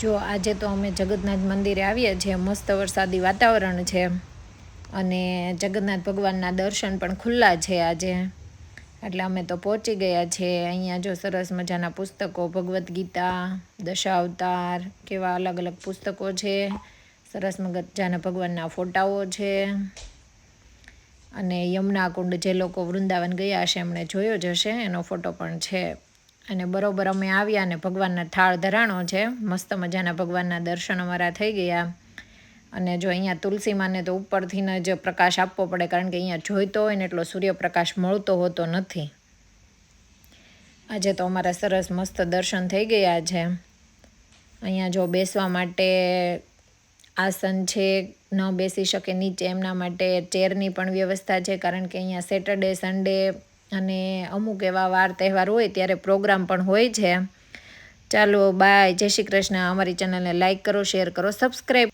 જો આજે તો અમે જગન્નાથ મંદિરે આવ્યા છીએ. મસ્ત વરસાદી વાતાવરણ છે. અને જગન્નાથ ભગવાનના દર્શન પણ ખુલ્લા છે આજે. એટલે અમે તો પહોંચી ગયા છે અહીંયા જો સરસ મજાના પુસ્તકો, ભગવદ્ ગીતા, દશાવતાર કેવા અલગ અલગ પુસ્તકો છે. સરસ મજાના ભગવાનના ફોટાઓ છે. અને યમુના કુંડ જે લોકો વૃંદાવન ગયા હશે, એમણે જોયો જ હશે. એનો ફોટો પણ છે. અને બરોબર અમે આવ્યા અને ભગવાનના થાળ ધરાણો છે. મસ્ત મજાના ભગવાનના દર્શન અમારા થઈ ગયા. અને જો અહીંયા તુલસી માને તો ઉપરથી જ પ્રકાશ આપવો પડે, કારણ કે અહીંયા જોઈતો હોય ને એટલો સૂર્યપ્રકાશ મળતો હોતો નથી. આજે તો અમારા સરસ મસ્ત દર્શન થઈ ગયા છે. અહીંયા જો બેસવા માટે આસન છે, ન બેસી શકે નીચે, એમના માટે ચેરની પણ વ્યવસ્થા છે, કારણ કે અહીંયા સેટરડે, સન્ડે અને અમુક એવા વાર તહેવાર હોય ત્યારે પ્રોગ્રામ પણ હોય છે. ચાલો, બાય. જય શ્રી કૃષ્ણ. અમારી ચેનલને લાઈક કરો, શેર કરો, સબસ્ક્રાઈબ